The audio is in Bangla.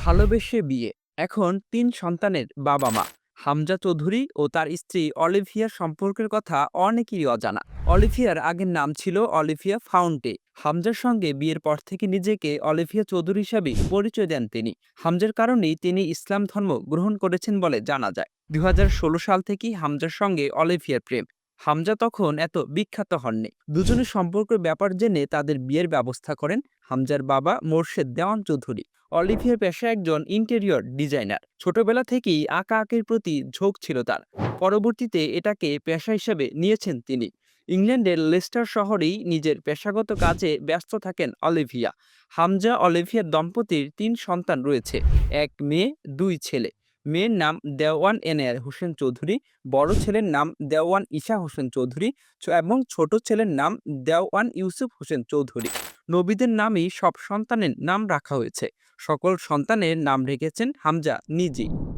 ভালোবেসে বিয়ে। এখন তিন সন্তানের বাবা মা হামজা চৌধুরী ও তার স্ত্রী অলিভিয়ার সম্পর্কের কথা অনেকেরই অজানা। অলিভিয়ার আগের নাম ছিল অলিভিয়া ফাউন্টে। হামজার সঙ্গে বিয়ের পর থেকে নিজেকে অলিভিয়া চৌধুরী হিসাবে পরিচয় দেন তিনি। হামজার কারণেই তিনি ইসলাম ধর্ম গ্রহণ করেছেন বলে জানা যায়। দু হাজার ষোলো সাল থেকেই হামজার সঙ্গে অলিভিয়ার প্রেম। হামজা তখন এত বিখ্যাত হননি। দুজনের সম্পর্কের ব্যাপার জেনে তাদের বিয়ের ব্যবস্থা করেন হামজার বাবা মোর্শেদ দেওয়ান চৌধুরী। অলিভিয়ার পেশা একজন ইন্টেরিয়র ডিজাইনার। ছোটবেলা থেকেই আঁকা আঁকির প্রতি ঝোঁক ছিল তার। পরবর্তীতে এটাকে পেশা হিসেবে নিয়েছেন তিনি। ইংল্যান্ডের লেস্টার শহরেই নিজের পেশাগত কাজে ব্যস্ত থাকেন অলিভিয়া। হামজা অলিভিয়ার দম্পতির তিন সন্তান রয়েছে, এক মেয়ে, দুই ছেলে। মেয়ের নাম দেওয়ান এনায়ার হোসেন চৌধুরী, বড় ছেলের নাম দেওয়ান ঈশা হোসেন চৌধুরী এবং ছোট ছেলের নাম দেওয়ান ইউসুফ হোসেন চৌধুরী। নবীদের নামই সব সন্তানের নাম রাখা হয়েছে। সকল সন্তানের নাম রেখেছেন হামজা নিজেই।